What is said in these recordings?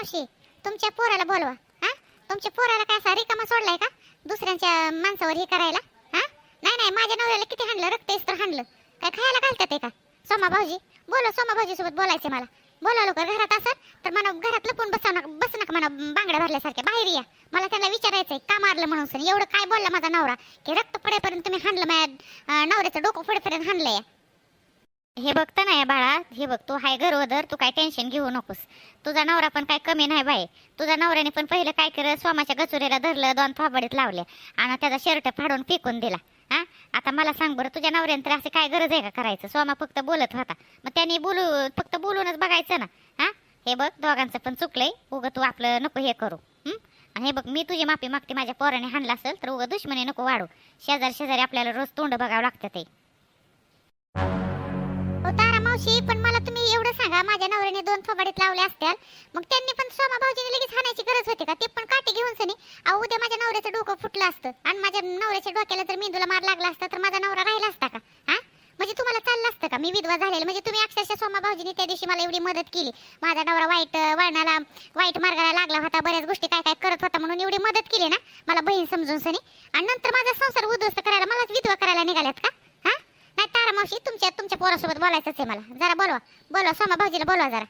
मावशी तुमच्या पोराला बोलवा हा? तुमच्या पोराला काय असा रिकामा सोडलाय का? दुसऱ्यांच्या माणसावर हे करायला हा? नाही नाही माझ्या नवऱ्याला किती हाणलं रक्त इस्त्र हाणलं. काय खायला घालतात का? सोमा भाऊजी बोला सोमा भाऊजी सोबत बोलायचे मला. बोला लोक घरात असाल तर मला घरात लपून बसा नका बस नका मला बांगड्या भरल्यासारख्या बाहेर या. मला त्यांना विचारायचंय का मारलं म्हणून सर? एवढं काय बोलला माझा नवरा? की रक्त पडेपर्यंत तुम्ही हाणलं माझ्या नवऱ्याचं डोकं पडेपर्यंत हाणलंय. हे बघतं ना बाळा हे बघ तू हाय गरोदर तू काय टेन्शन घेऊ नकोस. तुझा नवरा पण काय कमी नाही बाई. तुझ्या नवऱ्याने पण पहिलं काय केलं सोमाच्या गचुरीला धरलं दोन फाबडीत लावले आणि त्याचा शर्ट फाडून फेकून दिला. हा? आता मला सांग बरं तुझ्या नवऱ्याने तर असे काय गरज आहे का करायचं? सोमा फक्त बोलत होता. मग त्यांनी बोलू फक्त बोलूनच बघायचं ना. हा? हे बघ दोघांचं पण चुकलंय. उगं तू आपलं नको हे करू. आणि हे बघ मी तुझी माफी मागते माझ्या पोराने हाणला असेल तर उगं दुश्मनी नको वाढू. शेजार शेजारी आपल्याला रोज तोंड बघावं लागतं ते. मावशी पण मला तुम्ही एवढं सांगा माझ्या नवऱ्याने दोन थोबाडीत लावले असत्याल मग त्यांनी पण सोमा भाऊजीने लगेच हाणायची गरज होती का? ते पण काठी घेऊन सनी अहो उद्या माझ्या नवऱ्याचं डोकं फुटलं असतं आणि माझ्या नवऱ्याच्या डोक्याला जर मेंदूला मार लागला असता तर माझा नवरा राहिला असता का? हा? म्हणजे तुम्हाला चाललं असतं का? मी विधवा झालेलं. म्हणजे तुम्ही अक्षरशः सोमा भाऊजीने त्या दिवशी मला एवढी मदत केली. माझा नवरा वाईट वळणाला वाईट मार्गाला लागला होता. बऱ्याच गोष्टी काय काय करत होता म्हणून एवढी मदत केली ना? मला बहीण समजून सनी. आणि नंतर माझा संसार उद्ध्वस्त करायला मलाच विधवा करायला निघाल्यात का? नाही तारा मावशी तुमच्या तुमच्या पोरासोबत बोलायचंच आहे मला. जरा बोलवा. बोलवा सोमा भाऊजीला बोलवा जरा.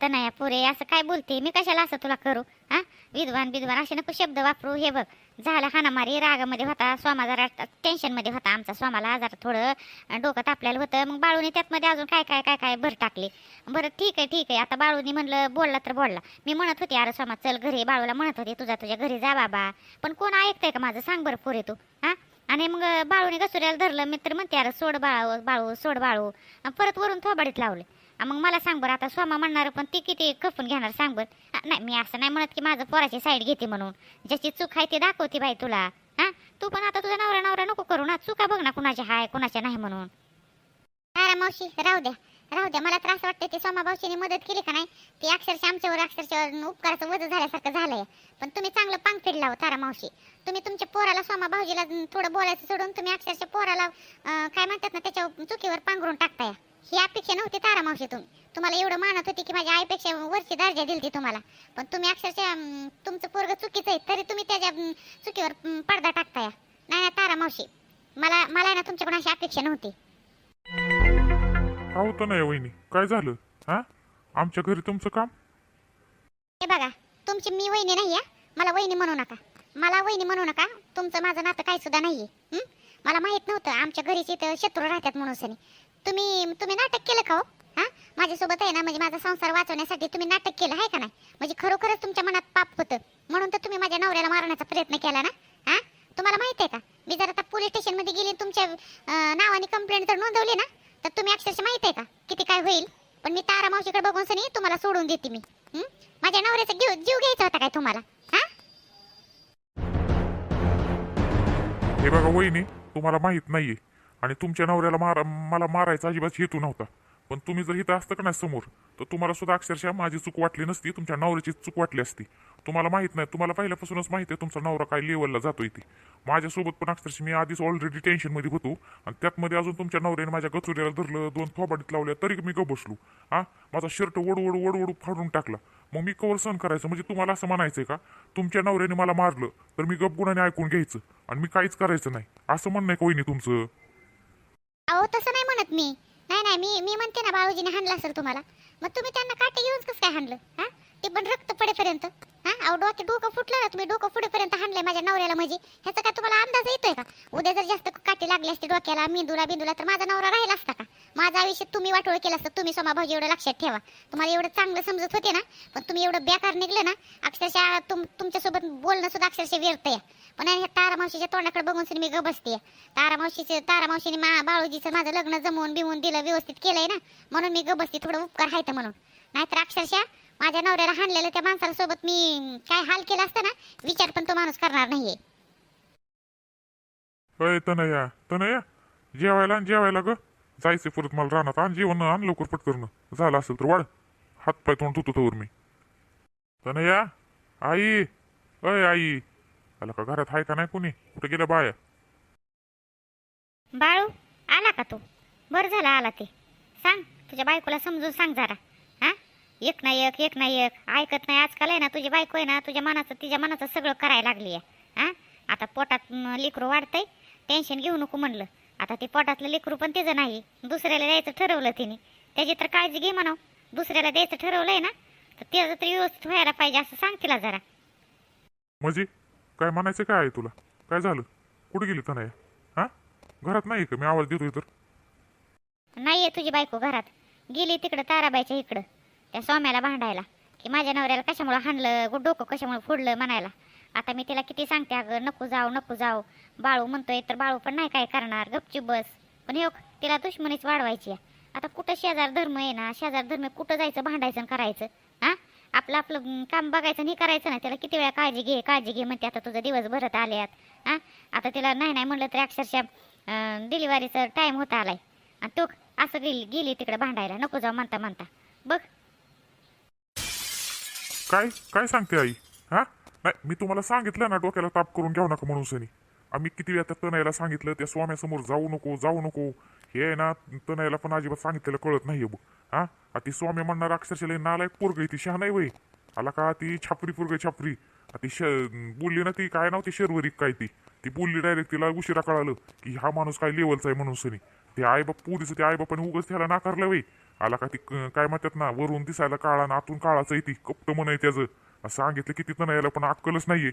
तर नाही पुरे असं काय बोलते? मी कशाला असं तुला करू? हा? विद्वान विद्वान असे नको शब्द वापरू. हे बघ झालं हानामारी रागामध्ये होता. स्वामा जरा टेन्शनमध्ये होता आमचा. स्वामाला आजार थोडं डोकं तापलेलं होतं. मग बाळूने त्यातमध्ये अजून काय काय काय काय भर टाकले? बरं ठीक आहे ठीक आहे. आता बाळूनी म्हणलं बोलला तर बोलला. मी म्हणत होते अरे स्वामा चल घरी. बाळूला म्हणत होते तुझा तुझ्या घरी जा बाबा. पण कोण ऐकतंय का माझं? सांग बरं पुरे तू. हा? आणि मग बाळूने घसुऱ्याला धरलं मी तर म्हणते अरे सोड बाळू बाळू सोड बाळू. परत वरून थोबाडीत लावले. मग मला सांग बरं आता स्वामा म्हणणार पण ती किती खपून घेणार सांग बरं. नाही मी असं नाही म्हणत की माझं पोराची साईड घेते म्हणून. ज्याची चूक आहे ती दाखवते बाई तुला. हा? तू पण आता तुझा नवरा नवरा नको करू ना. चुका बघ ना कुणाच्या हाय कुणाच्या नाही म्हणून. अरे मावशी राहू द्या. राहू द्या मला त्रास असं वाटतं की सोमा भाऊशीने मदत केली का नाही ती अक्षरशः आमच्यावर अक्षरशः उपकाराचं वज झाल्यासारखं झालंय. पण तुम्ही चांगलं पांग फेडला तारा मावशी. तुम्ही तुमच्या पोराला सोमा भाऊजीला थोडं बोलायचं सोडून तुम्ही अक्षरशः पोराला काय म्हणतात ना त्याच्या चुकीवर पांघरून टाकताय. ही अपेक्षा नव्हती तारा मावशी तुम्ही तुम्हाला एवढं मानत होती की माझ्या आईपेक्षा वरची दर्जा दिलती तुम्हाला. पण तुम्ही अक्षरशः तुमचं पोरग चुकीचं आहे तरी तुम्ही त्याच्या चुकीवर पडदा टाकताय. नाही ना तारा मावशी. मला मला ना तुमच्याकडून अशी अपेक्षा नव्हती. का होतं नाही वहिनी. काय झालं? हा? आमच्या घरी तुमचं काम? हे बघा तुमची मी वहिनी नाही आहे मला वहिनी म्हणू नका. मला वहिनी म्हणू नका. तुमचं माझं नातं काय सुद्धा नाहीये. मला माहीत नव्हतं. आमच्या घरीच इथं शत्रू राहतात म्हणून सनी. तुम्ही तुम्ही नाटक केलं का हो? हा? माझ्यासोबत आहे ना म्हणजे माझा संसार वाचवण्यासाठी तुम्ही नाटक केलं आहे का नाही? म्हणजे खरोखरच तुमच्या मनात पाप होतं. म्हणून तर तुम्ही माझ्या नवऱ्याला मारण्याचा प्रयत्न केला ना? हा? तुम्हाला माहीत आहे का? मी जर आता पोलीस स्टेशनमध्ये गेली तुमच्या नावाने कंप्लेंट जर नोंदवली ना तर तुम्ही अक्षरशः माहीत आहे का? किती काय होईल? पण मी तारा मावशीकडे बघून सनी तुम्हाला सोडून देते मी. माझ्या नवऱ्याचा जीव जीव घ्यायचा होता काय तुम्हाला? हे बघा वहिनी तुम्हाला माहीत नाहीये. आणि तुमच्या नवऱ्याला मारा मला मारायचा अजिबात हेतू नव्हता. पण तुम्ही जर इथं असतं का नाही समोर तर तुम्हाला सुद्धा अक्षरशः माझी चूक वाटली नसती तुमच्या नवऱ्याची चूक वाटली असती. तुम्हाला माहीत नाही तुम्हाला पहिल्यापासूनच माहिती आहे तुमचा नवरा काय लेवलला जातो इथे माझ्यासोबत पण अक्षरशः मी आधीच ऑलरेडी टेन्शनमध्ये होतो. आणि त्यात मध्ये अजून तुमच्या नवऱ्याने माझ्या गचुऱ्याला धरलं दोन थोबाडीत लावल्या तरी मी ग बसलो हा? माझा शर्ट वडवड वडवड फाडून टाकला. मग मी कवर सहन करायचं म्हणजे तुम्हाला असं म्हणायचंय का? तुमच्या नवऱ्याने मला मारलं तर मी गपगुणाने ऐकून घ्यायचं. आणि मी काहीच करायचं नाही. असं म्हणणं आहे कोणी तुमचं? अहो तसं नाही म्हणत मी. नाही नाही मी मी म्हणते ना भाऊजीने हाणलं असेल तुम्हाला. मग तुम्ही त्यांना काटे घेऊन कसं काय हाणलं? हा? ते पण रक्त पडेपर्यंत. हा? अहो डोके डोकं फुटलं ना तुम्ही डोकं फुटेपर्यंत हाणलंय माझ्या नवऱ्याला म्हणजे. ह्याचा काय तुम्हाला अंदाज येतोय का? उद्या जर जास्त काटे लागले असते डोक्याला मेंदूला बिंदूला तर माझा नवरा राहिला असता का? माझं आयुष्य तुम्ही वाटोळ केलं असतं तुम्ही सोमा भाऊजी एवढं लक्षात ठेवा. तुम्हाला एवढं चांगलं समजत होते ना पण तुम्ही एवढं बेकार निघलं ना अक्षरशः तुम तुमच्यासोबत बोलणं सुद्धा अक्षरशः व्यर्थ या पण ह्या तारा मावशीच्या तोंडाकडे बघून सनी मी ग बसते तारा मावशीचे तारा मावशीने मा बाळूजीचं माझं लग्न जमवून बिमवून दिलं व्यवस्थित केलंय ना म्हणून मी ग बसते थोडं उपकार आहेत म्हणून. नाहीतर अक्षरशः माझ्या नवऱ्याला हाणलेलं त्या माणसाला सोबत मी काय हाल केला असता ना विचार पण तो माणूस करणार नाहीये. अय तनया तनया जेवायला आणि जेवायला ग. जायचं परत मला राहणार आण जेवण आण लवकर पटकरण झालं असेल तर वाढ. हात पाय तोंड धुतो तवर मी. तनया आई अय आई. आला का घरात? आहे का नाही कोणी? कुठे गेल्या बाया? बाळू आला का तू? बरं झाला आला ते. सांग तुझ्या बायकोला समजून सांग जरा. एक ना एक एक ना एक. ऐकत नाही आजकाल आहे ना तुझी बायको आहे ना तुझ्या मनाचं तिच्या मनाचं सगळं करायला लागली आहे. हा? आता पोटात लेकरू वाढतंय टेन्शन घेऊ नको म्हणलं. आता ते पोटातलं लेकरू पण तिचं नाही. दुसऱ्याला द्यायचं ठरवलं तिने. त्याची तर काळजी घे म्हणाव. दुसऱ्याला द्यायचं ठरवलंय ना तर त्याचं तर व्यवस्थित व्हायला पाहिजे असं सांग तिला जरा. म्हणजे काय म्हणायचं काय आहे तुला? काय झालं? कुठे गेली तनया? हा? घरात नाही का? मी आवाज देतोय तर. नाही आहे तुझी बायको घरात. गेली तिकडं ताराबाईच्या इकडं. त्या सोम्याला भांडायला की माझ्या नवऱ्याला कशामुळं हाणलं डोकं कशामुळं फोडलं म्हणायला. आता मी तिला किती सांगते अगं नको जाऊ नको जाऊ. बाळू म्हणतोय तर बाळू पण नाही काय करणार गपची बस. पण हे तिला दुश्मनीच वाढवायची आहे. आता कुठं शेजार धर्म आहे ना शेजार धर्म कुठं जायचं भांडायचं करायचं? हा? आपलं आपलं काम बघायचं नाही करायचं ना त्याला किती वेळा काळजी घे काळजी घे म्हणते आता तुझं दिवस भरत आल्यात हा? आता तिला नाही नाही म्हणलं तरी अक्षरशः डिलिव्हरीचा टाईम होता आलाय. आणि तो असं गेली गेली तिकडे भांडायला नको जाऊ म्हणता म्हणता. बघ काय काय सांगते आई? हा? नाही मी तुम्हाला सांगितलं ना डोक्याला ताप करून घेऊ नका म्हणून सनी. आम्ही किती वेळा त्या तनयाला सांगितलं त्या स्वाम्यासमोर जाऊ नको जाऊ नको. हे आहे ना तनयाला पण अजिबात सांगितलेलं कळत नाहीये बघ. हा? ती स्वामी म्हणणार अक्षरशः नालायक पोरग ती शहा नाही वय. आला का ती छापरी पोरग छापरी. ती श बोलली ना ती काय नव्हती शर्वरी काय ती? ती बोलली डायरेक्ट तिला उशिरा कळालं की हा माणूस काय लेवलचा आहे म्हणून सनी. ते आई बाप पुरीचं ते आई बापाने उगच त्याला नाकारलं वय. आला का ती काय म्हणतात ना वरून दिसायला काळा आणि आतून काळाचं आहे ती. कपट म्हणाय आहे त्याचं. सांगितलं की तिथं नाही याला पण अक्कलच नाहीये.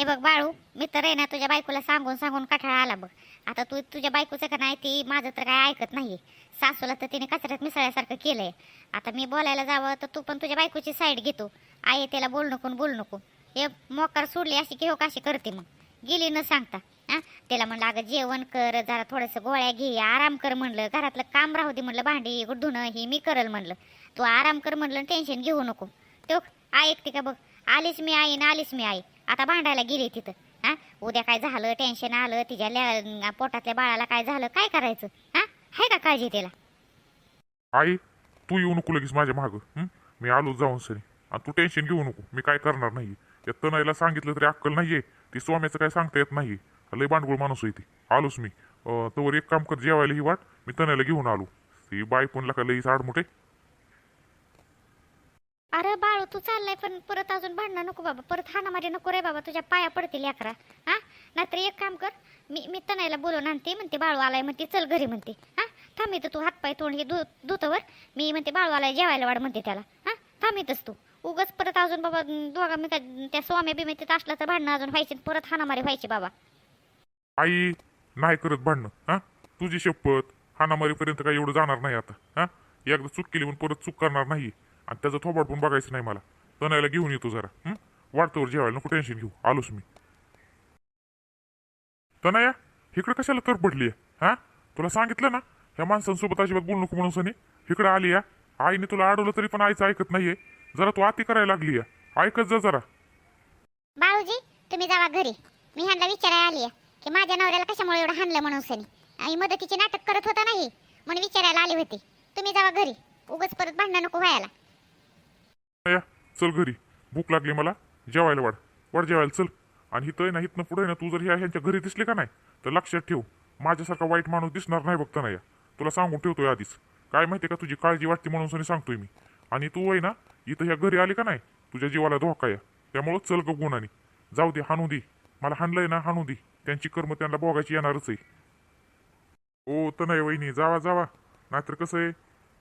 हे बघ बाळू मी तर आहे ना तुझ्या बायकोला सांगून सांगून कठाळा आला बघ. आता तू तुझ्या बायकोचं का नाही ती माझं तर काय ऐकत नाही सासूला तर तिने कचऱ्यात मिसळल्यासारखं केलंय. आता मी बोलायला जावं तर तू पण तुझ्या बायकोची साईड घेतो. आई त्याला बोल नको बोल नको. हे मोकार सोडली अशी की हो काशी करते मग. गेली न सांगता हा? त्याला म्हणलं अगं जेवण कर जरा थोडंसं गोळ्या घे आराम कर म्हणलं. घरातलं काम राहू दे म्हणलं. भांडी धुणं हे मी करल म्हणलं. तू आराम कर म्हणलं. टेन्शन घेऊ नको. तो ऐकते का बघ. आलीच मी आई ना आलीच मी आई. आता भांडायला गेली तिथं. हा? उद्या काय झालं? टेन्शन आलं? तिच्या पोटातल्या बाळाला काय झालं? काय करायचं? हा? आहे का काळजी त्याला आई तू येऊ नको लगेच माझ्या मागं. मी आलो जाऊन सरी. आणि तू टेन्शन घेऊ नको. मी काय करणार नाही या तनयला सांगितलं तरी अक्कल नाहीये. ती स्वाम्याचं काय सांगता येत नाही लय बांडगुळ माणूस आहे ती. आलोच मी. अं, तोवर एक काम कर जेवायला ही वाट. मी तनयला घेऊन आलो. ती बाय कोणला का लई मोठे अरे बाळू तू चाललाय पण परत अजून भांडणं नको बाबा. परत हाणामारी नको रे बाबा तुझ्या पाया पडतील अकरा. हा? नाहीतर एक काम कर मी मी तनायला बोलून आणते म्हणते बाळू आलाय म्हणते चल घरी म्हणते. हा? थांब इथं तू हातपाय तोंड हे धु धुतवर मी म्हणते बाळू आलाय जेवायला वाढ म्हणते त्याला. हा? थांब इथंच तू. उगाच परत अजून बाबा दोघा मी काय त्या स्वामी बिमी तिथं असला तर भांडणं अजून व्हायची परत हाणामारी व्हायची बाबा. आई नाही करत भांडणं हा? तुझी शपथ हानामारीपर्यंत काय एवढं जाणार नाही आता हा? एकदा चूक केली पण परत चूक करणार नाही आणि त्याचं थोबाड पण बघायचं नाही मला. तणायला घेऊन येतो जरा वाटतोवर जेवायला नको टेन्शन घेऊ. आलोच मी. तनया इकडे कशाला तर पडली हा? तुला सांगितलं ना ह्या माणसांसोबत अजिबात बोलू नको म्हणून सनी. इकडे आली या. आईने तुला अडवलं तरी पण आईचं ऐकत नाहीये. जरा तू आती करायला लागली या. ऐकत जा जरा. बाळूजी तुम्ही जावा घरी. मी ह्यांना विचारायला आली आहे की माझ्या नवऱ्याला कशामुळे एवढं हाणलं म्हणून सनी? आई मदतीचे नाटक करत होता नाही? म्हणून विचारायला आली होती. तुम्ही जावा घरी. उगच परत भांडणं नको व्हायला. या चल घरी. भूक लागली मला. जेवायला वाढ. वाढ जेवायला चल. आणि हिथं ना हिथनं पुढे ना तू जर ह्या ह्यांच्या घरी दिसली का नाही तर लक्षात ठेव. माझ्यासारखा वाईट माणूस दिसणार नाही बघता नाही तुला सांगून ठेवतोय आधीच. काय माहिती का तुझी काळजी वाटते म्हणून सनी सांगतोय मी. आणि तू आहे ना इथं ह्या घरी आली का नाही तुझ्या जीवाला धोका या. त्यामुळं चल ग गुणानी. जाऊ दे हाणू दे. मला हाणलंय ना हाणू दे. त्यांची कर्म त्यांना बघायची येणारच आहे. ओ तर नाही वहिनी जावा जावा. नाहीतर कसं आहे?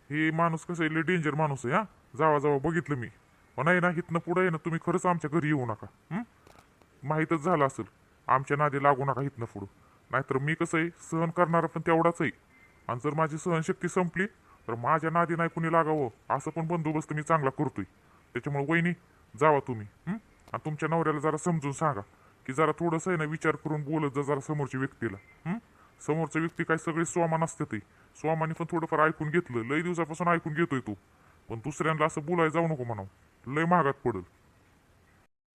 हे माणूस कसं आहे? डेंजर माणूस आहे हा. जावा जावा बघितलं मी. पण आहे ना इथनं पुढं आहे ना तुम्ही खरंच आमच्या घरी येऊ नका. माहीतच झालं असेल. आमच्या नादी लागू नका इथनं पुढं. नाहीतर मी कसं आहे सहन करणारा पण तेवढाच आहे. आणि जर माझी सहनशक्ती संपली तर माझ्या नादी नाही कुणी लागावं असं पण बंदोबस्त मी चांगला करतोय. त्याच्यामुळे वहिनी जावा तुम्ही. आणि तुमच्या नवऱ्याला जरा समजून सांगा की जरा थोडंसं आहे ना विचार करून बोलत जा जरा समोरच्या व्यक्तीला. समोरचा व्यक्ती काय सगळे स्वामान असते ते. स्वामाने पण थोडंफार ऐकून घेतलं. लय दिवसापासून ऐकून घेतोय तू. पण दुसऱ्यांना असं बोलायला जाऊ नको म्हणा लय महागात पडल.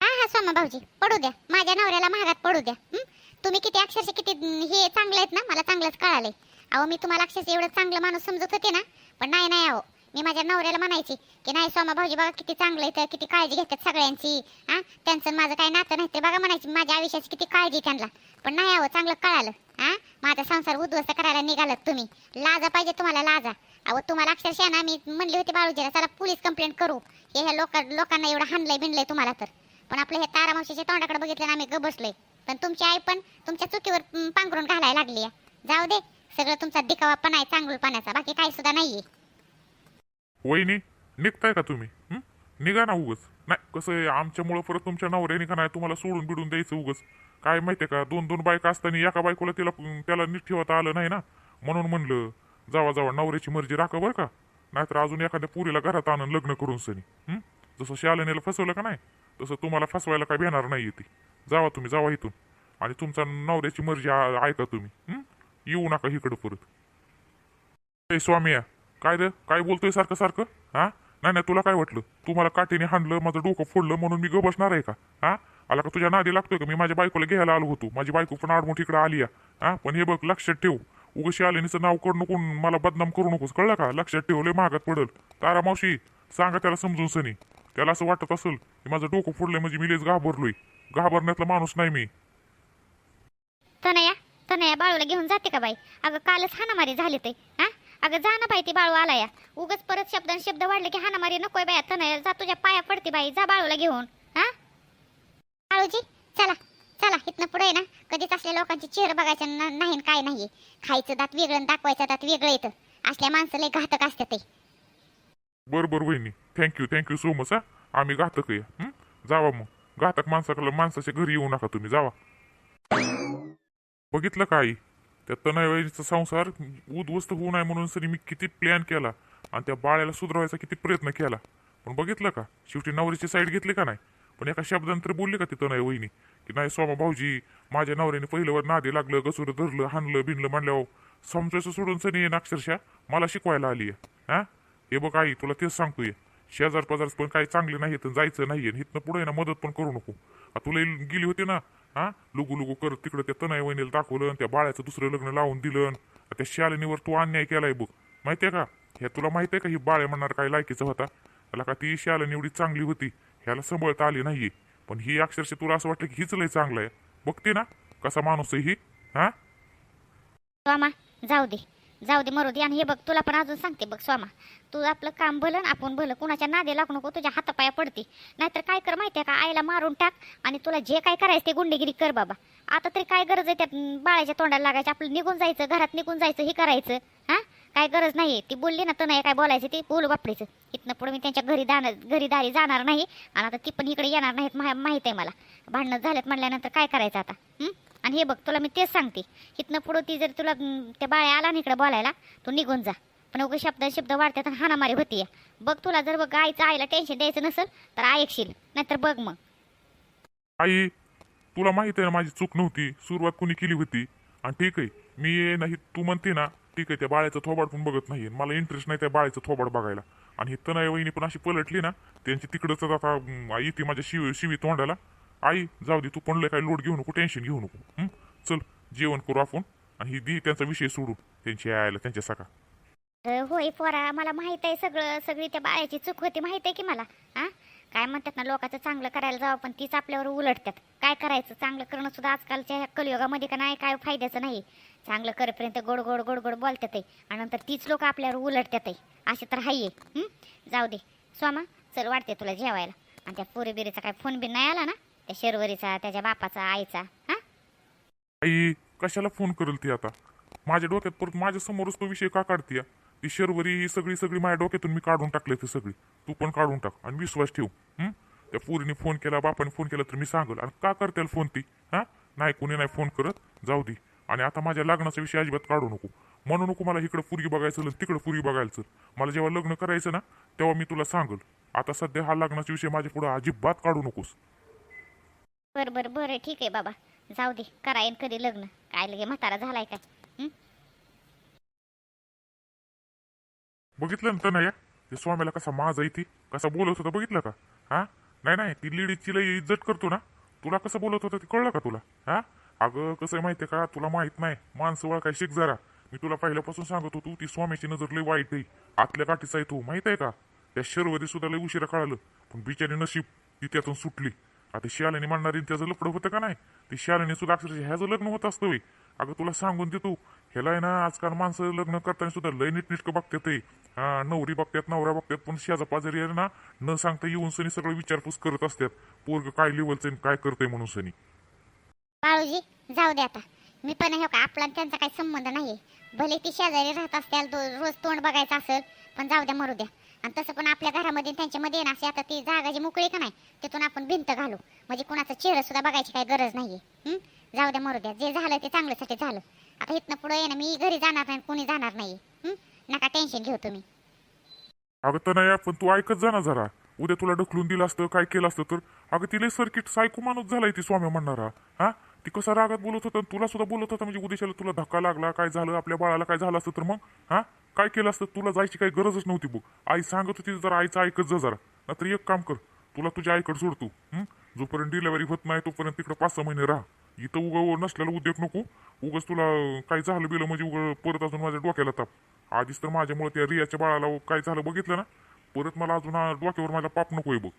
हा हा सोमा भाऊजी पडू द्या. माझ्या नवऱ्याला महागात पडू द्या. हं? तुम्ही किती अक्षरशः किती हे चांगले आहेत ना? मला चांगलंच कळालंय. अहो मी तुम्हाला अक्षरशः एवढं चांगलं माणूस समजत होते ना? पण नाही नाही अहो. मी माझ्या नवऱ्याला म्हणायची की नाही सोमा भाऊजी बघा किती चांगलं आहे किती काळजी घेतात सगळ्यांची. हा? त्यांचं आणि माझं काही नातं नाही ते बघा म्हणायची माझ्या आयुष्याची किती काळजी आहे त्यांना. पण नाही अहो चांगलं कळालं. माझा संसार उद्ध्वस्त करायला निघालात तुम्ही. लाजा पाहिजे तुम्हाला लाजा. अहो तुम्हाला अक्षरशः ना मी म्हणली होती बाळूजीला चला पोलीस कंप्लेंट करू. हे ह्या लोक लोकांना एवढं हाणलंय बिनलंय तुम्हाला तर. पण आपलं हे तारा मावशीच्या तोंडाकडे बघितलं ना आम्ही ग बसलोय. पण तुमची आई पण तुमच्या चुकीवर पांघरून घालायला लागली आहे. जाऊ दे सगळं तुमचा दिखावापणा आहे चांगलं पाण्याचा. बाकी काही सुद्धा नाहीये. वहिनी निघताय का तुम्ही? हं? निघा ना उगच. नाही कसं आहे आमच्यामुळं परत तुमच्या नवऱ्याने का नाही तुम्हाला सोडून बिडून द्यायचं उगच? काय माहितीये का दोन दोन बायका असताना एका बायकोला तिला त्याला नीट ठेवता आलं नाही ना? म्हणून म्हणलं जावा जावा नवऱ्याची मर्जी राखा बरं का. नाहीतर अजून एखाद्या पुरीला घरात आणून लग्न करून सनी जसं शालनेला फसवलं का नाही तसं तुम्हाला फसवायला काय भेणार नाही ती. जावा तुम्ही जावा इथून. आणि तुमचा नवऱ्याची मर्जी ऐका तुम्ही येऊ नका इकडं परत. ए स्वामिया काय रे? काय बोलतोय सारखं सारखं? हा? नाही नाही तुला काय वाटलं? तुम्हाला काठीने हाणलं माझं डोकं फोडलं म्हणून मी ग बसणार आहे का? हा? आला का तुझ्या नादी लागतोय का? मी माझ्या बायकोला घ्यायला आलो होतो. माझी बायको पण आडमोठ इकडे आली आहे. हा पण हे बघ लक्षात ठेव. उगशी आलेनीचं नाव करू नको मला बदनाम करू नकोस. कळलं का? लक्षात ठेवले महागात पडल. तारा मावशी सांगा त्याला समजून सनी. त्याला असं वाटत असेल की माझं डोकं फोडलंय म्हणजे मी लेच घाबरलोय. घाबरण्यातला माणूस नाही मी. तनया तनया बाळूला घेऊन जाते का बाई? अगं कालच हाणामारी झाली ते. हा? अगं जा ना बाई ती बाळू आला या उगच परत शब्दान शब्द वाढले की हाणामारी नकोय बाया. तनया जा तुझ्या पाया पडते बाई. जा बाळूला घेऊन. हा चला चला इथनं पुढे ना. कधीच असल्या लोकांचे चेहरे बघायचं नाही काय नाही खायचं दात वेगळं दाखवायचं दात वेगळं येतं. असल्या माणसाला घातक असतात ते. बरं बरं वहिनी. थँक्यू थँक्यू सो मच हा. आम्ही घातक आहे. हं? जावा मग. घातक माणसाकडे माणसाच्या घरी येऊ नका तुम्ही. जावा. बघितलं का आई? त्या तनयचा संसार उद्ध्वस्त होऊ नये म्हणून सरी मी किती प्लॅन केला आणि त्या बाळ्याला सुधारवायचा किती प्रयत्न केला. पण बघितलं का? शेवटी नवरीची साईड घेतली का नाही? पण एका शब्दानंतर बोलली का तिथं नाही वहिनी? की नाही सोमा भाऊजी माझ्या नवऱ्याने पहिल्यावर नादी लागलं गसुर धरलं हाणलं भिनलं म्हणल्यावर समजायचं सोडून सनी येईन अक्षरशः? मला शिकवायला आली आहे. हा? हे बघ आई तुला तेच सांगतोय. शेजार पजार पण काही चांगले नाही तर जायचं नाहीये इथनं पुढे ना मदत पण करू नको. तुला गेली होती ना? हा? लुगू लुगू करत तिकडे त्या तनय वहिनीला दाखवलं आणि त्या बाळ्याचं दुसरं लग्न लावून दिलं आणि त्या शालिनीवर तू अन्याय केलाय बघ. माहितीये का? हे तुला माहितीये का? ही बाळ्या म्हणणार काय लायकीचा होता? त्याला का ती शालिनी एवढी चांगली होती? ह्याला सांभाळता आली नाहीये. पण ही अक्षरशः तुला असं वाटलं की हीच लय चांगलं आहे. बघते ना कसा माणूस आहे ही हा? स्वामा जाऊ दे. जाऊ दे मरू दे. आणि हे बघ तुला पण अजून सांगते बघ स्वामा. तू आपलं काम भलं आणि आपण भलं. कुणाच्या नादे लागू नको तुझ्या हातापाया पडते. नाहीतर काय कर माहितीये का? आईला मारून टाक आणि तुला जे काय करायचं ते गुंडेगिरी कर बाबा. आता तरी काय गरज आहे त्या बाळाच्या तोंडाला लागायचं आपलं निघून जायचं घरात निघून जायचं हे करायचं हा? काय गरज नाही ती बोलली ना तर नाही काय बोलायचं ते. बोलू बापडीचं इथनं पुढे मी त्यांच्या घरी जाणार घरी दारी जाणार नाही. आणि आता ती पण इकडे येणार नाहीत मा- माहीत आहे मला. भांडणं झाल्यात म्हणल्यानंतर काय करायचं आता? आणि हे बघ तुला मी तेच सांगते. इथनं पुढं ती जर तुला त्या बाळ्या आला ना इकडे बोलायला तू निघून जा. पण उगा शब्द शब्द वाढतात आणि हानामारी होती बघ तुला जर बघ आईचं आईला टेन्शन द्यायचं नसेल तर ऐकशील. नाहीतर बघ मग. आई तुला माहीत आहे ना माझी चूक नव्हती. सुरुवात कुणी केली होती? आणि ठीक आहे मी नाही तू म्हणते ना ठीक आहे त्या बाळ्याचं थोबाड पण बघत नाही मला इंटरेस्ट नाही त्या बाळ्याचं थोबाड बघायला. आणि ही तनय वहिनी पण अशी पलटली ना त्यांची तिकडंच आता आई ती माझ्या शिव शिवी तोंडाला. आई जाऊ दे तू पण लय काय लोड घेऊ नको टेन्शन घेऊ नको. चल जेवण करू आपण. आणि ही दी त्यांचा विषय सोडून त्यांची आयला त्यांच्या सका होय पोरा मला माहीत आहे सगळं सगळी त्या बाळ्याची चूक होती माहीत आहे की मला? हा काय म्हणतात ना लोकांचं चांगलं करायला जावं पण तीच आपल्यावर उलटतात. काय करायचं? चांगलं करणं सुद्धा आजकालच्या ह्या कलियुगामध्ये का नाही काय फायद्याचं नाही. चांगलं करेपर्यंत गोड गोड गोड गोड बोलतात आणि नंतर तीच लोक आपल्यावर उलटतात आहे असे तर हाय. आहे जाऊ दे. स्वामा चल वाटते तुला जेवायला. आणि त्या पोरीबिरीचा काय फोन बिन नाही आला ना? त्या शेरवरीचा त्याच्या बापाचा आईचा. हा? आई कशाला फोन करेल ती आता? माझ्या डोक्यात परत माझ्या समोरच तो विषय का काढतीया? ती शर्वरी ही सगळी सगळी माझ्या डोक्यातून मी काढून टाकले ती सगळी. तू पण काढून टाक आणि विश्वास ठेव हं? त्या पोरीने फोन केला बापाने फोन केला तर मी सांगल. आणि का करतेल फोन ती? हा? नाही कोणी नाही फोन करत. जाऊ दे. आणि आता माझ्या लग्नाचा विषय अजिबात काढू नको. म्हणू नको मला इकडं पुरगी बघायचं आणि तिकडं पुरगी बघायचं. मला जेव्हा लग्न करायचं ना तेव्हा मी तुला सांगल. आता सध्या हा लग्नाचा विषय माझ्या पुढे अजिबात काढू नकोस. बरं बरं बरं ठीक आहे बाबा. जाऊ दे. करायन कधी लग्न. काय लगे म्हातारा झालाय काय बघितलं ना तनया ते स्वामीला कसा माझा आहे कसा बोलत होता बघितलं का? हा? नाही नाही ती लेडीजची लई इज्जत करतो ना. तुला कसं बोलत होता ते कळलं का तुला? हा? अगं कसं माहितीये का? तुला माहीत नाही. माणसं वळ काय शिक जरा. मी तुला पहिल्यापासून सांगत होतो ती स्वामीची नजर लई वाईट आहे. आतल्या गाठीचा आहे तू माहीत आहे का? त्या शर्वरी सुद्धा लई उशिरा कळालं पण बिचारी नशीब ती त्यातून सुटली. आता शालेने म्हणणारी त्याचं लपडं होतं का नाही? ती शालेने सुद्धा अक्षरशः ह्याचं लग्न होत असतं अगं तुला सांगून देतो ह्याला आहे ना आजकाल माणसं लग्न करताना सुद्धा लय नीटनीटकं बघतात ते. हा नवरी बघतात नवरा बघतात पण शेजा पाजारी आहे ना न सांगता येऊन सनी सगळं विचारपूस करत असतात. पोरग काय लेवलचं आणि काय करतंय म्हणून सनी. बाळूजी जाऊ दे आता. मी पण हे हो का आपला आणि त्यांचा काही संबंध नाहीये. भले ती शेजारी राहत असतील दो- रोज तोंड बघायचं असेल पण जाऊ द्या मरू द्या. आणि तसं पण आपल्या घरामध्ये आणि त्यांच्यामध्ये ना अशी आता ती जागा जी मोकळी का नाही तिथून आपण भिंत घालू. म्हणजे कुणाचा चेहरा सुद्धा बघायची काही गरज नाहीये. हं? जाऊ द्या मरू द्या. जे झालं ते चांगल्यासाठी झालं. आता इथनं पुढे ये ना मी घरी जाणार नाही कोणी जाणार नाही. हं? नका टेन्शन घेऊ तुम्ही. अगं तर नाही पण तू ऐकत जा ना जरा. उद्या तुला ढकलून दिलं असतं काय केलं असतं तर अगं तिला सर्किट सायको माणूस झालाय ती स्वामी म्हणणारा. हा? ती कसा रागात बोलत होता आणि तुला सुद्धा बोलत होता म्हणजे उद्याच्याला तुला धक्का लागला काय झालं आपल्या बाळाला काय झालं असतं तर मग? हा? काय केलं असतं? तुला जायची काही गरजच नव्हती बघ. आई सांगत होती जरा आईचं ऐकत जा जरा. नाहीतर एक काम कर तुला तुझ्या आईकडे सोडतो हं? जोपर्यंत डिलेवरी होत नाही तोपर्यंत तिकडे पाच सहा महिने राहा. इथं उगा नसलेला उद्योग नको. उगाच तुला काय झालं बिलं म्हणजे उगा परत अजून माझ्या डोक्याला ताप. आधीच तर माझ्यामुळे त्या रियाच्या बाळाला काय झालं बघितलं ना? परत मला अजून हा डोक्यावर माझा पाप नकोय बघ.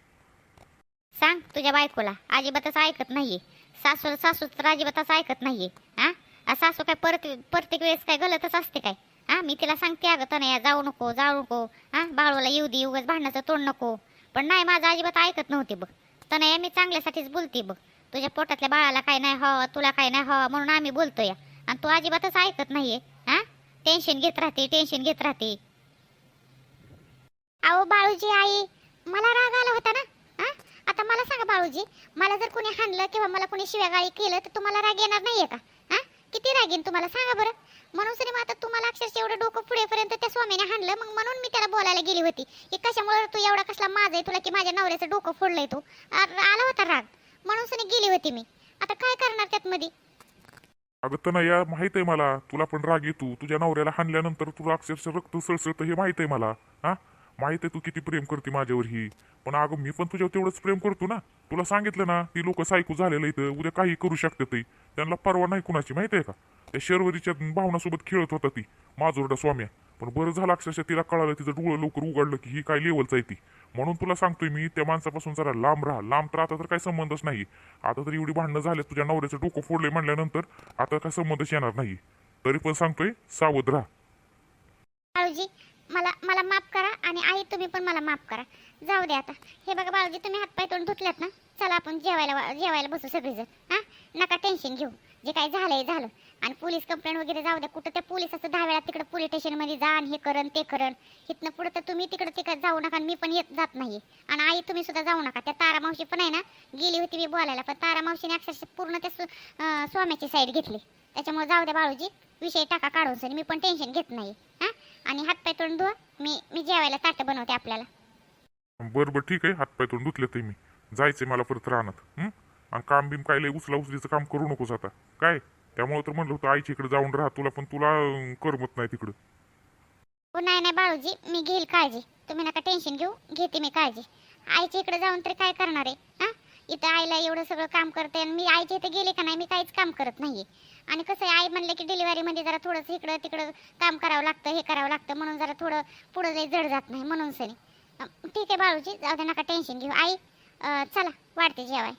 सांग तुझ्या बायकोला. अजिबातच ऐकत नाहीये. सासू सासू तर अजिबातच ऐकत नाहीये. हा? सासू काय परत प्रत्येक वेळेस काय गलतच असते काय? हा? मी तिला सांगते अगं तनया जाऊ नको जाऊ नको. हा? बाळूला येऊ दे उगाच भांडणाचं तोंड नको. पण नाही माझं अजिबात ऐकत नव्हते बघ. तनया मी चांगल्यासाठीच बोलते बघ. तुझ्या पोटातल्या बाळाला काय नाही हवं तुला काय नाही हवं म्हणून आम्ही बोलतोय. आणि तू अजिबातच ऐकत नाहीये हा? टेन्शन घेत राहते टेन्शन घेत राहते. अहो बाळूजी आई मला राग आला होता ना? हा? आता मला सांगा बाळूजी मला जर कोणी हाणलं किंवा मला कोणी शिव्यागाळी केलं तर तुम्हाला राग येणार नाहीये का? किती रागीन तुम्हाला? सांगा बरं. म्हणून सरी मग आता तुम्हाला अक्षरशः एवढं डोकं पुढेपर्यंत त्या स्वामीने हाणलं. मग म्हणून मी त्याला बोलायला गेली होती. की कशामुळे तू एवढा कसला माझ आहे तुला की माझ्या नवऱ्याचं डोकं फोडलंय तू? आला होता राग. म्हणून सनी गेली होती मी. आता काय करणार त्यात मध्ये अगं तनया माहीत आहे मला. तुला पण राग येतो. तुझ्या नवऱ्याला हाणल्यानंतर तुला अक्षरशः रक्त सळसळतं हे माहीत आहे मला. हा माहीत आहे तू किती प्रेम करते माझ्यावर ही. पण अगं मी पण तुझ्यावर तेवढंच प्रेम करतो ना. तुला सांगितलं ना ती लोक सायकू झालेलं इथं उद्या काही करू शकतात ते. त्यांना परवा नाही कुणाची माहिती आहे का? त्या शर्वरीच्या भावनासोबत खेळत होता ती माजोरडा स्वाम्या. पण बरं झालं अक्षरशः तिला कळालं तिचं डोळं लवकर उघडलं की ही काय लेवलचं आहे ती. म्हणून तुला सांगतोय मी त्या माणसापासून जरा लांब राहा. लांब तर आता तर काही संबंधच नाही आता तर एवढी भांडणं झाले तुझ्या नवऱ्याचं डोकं फोडले म्हणल्यानंतर आता काय संबंधच येणार नाही तरी पण सांगतोय सावध राहा. मला मला आणि आई तुम्ही पण मला माफ करा. जाऊ दे आता. हे बघा बाळूजी तुम्ही हातपाय तोंड धुतल्यात ना? चला आपण जेवायला जेवायला बसू सगळेजण हां? नका टेन्शन घेऊ. जे काय झालंय झालं. आणि पोलीस कंप्लेंट वगैरे जाऊ द्या कुठं त्या पोलिसाचं दहा वेळा तिकडं पोलीस स्टेशनमध्ये जा आणि हे करण ते करण. इथनं पुढं तर तुम्ही तिकडं तिकडे जाऊ नका आणि मी पण येत जात नाही आणि आई तुम्ही सुद्धा जाऊ नका. त्या तारा मावशी पण आहे ना गेली होती मी बोलायला. पण तारा मावशीने अक्षरशः पूर्ण त्या सु- स्वाम्याची साईड घेतली. त्याच्यामुळे जाऊ द्या बाळूजी. विषय टाका काढून सर. मी पण टेन्शन घेत नाही आणि हातपाय तोंड धुवा. मी मी जेवायला ताटं बनवते आपल्याला. बरं बरं ठीक आहे. हातपाय तोंड धुतले ते मी. जायचंय मला परत राहणार? आणि काम बिम काय लय उचला उचलीचं काम करू नकोस आता. काय? त्यामुळे तर म्हणलं होतं आईच्या इकडे जाऊन राहा. तुला पण तुला करमत नाही तिकडं. हो नाही नाही बाळूजी मी घेईल काळजी. तुम्ही नका टेन्शन घेऊ. घेते मी काळजी. आईच्या इकडे जाऊन तरी काय करणार आहे इथं आईला एवढं सगळं काम करते आणि मी आईच्या इथे गेले का नाही मी काहीच काम करत नाही आणि कसं आहे आई म्हणलं की डिलिव्हरीमध्ये जरा थोडंसं इकडं तिकडं काम करावं लागतं हे करावं लागतं म्हणून जरा थोडं पुढं लई जड जात नाही म्हणून सनी. ठीक आहे बाळूजी जाऊ दे नका टेन्शन घेऊ. आई चला वाढते जेवाय.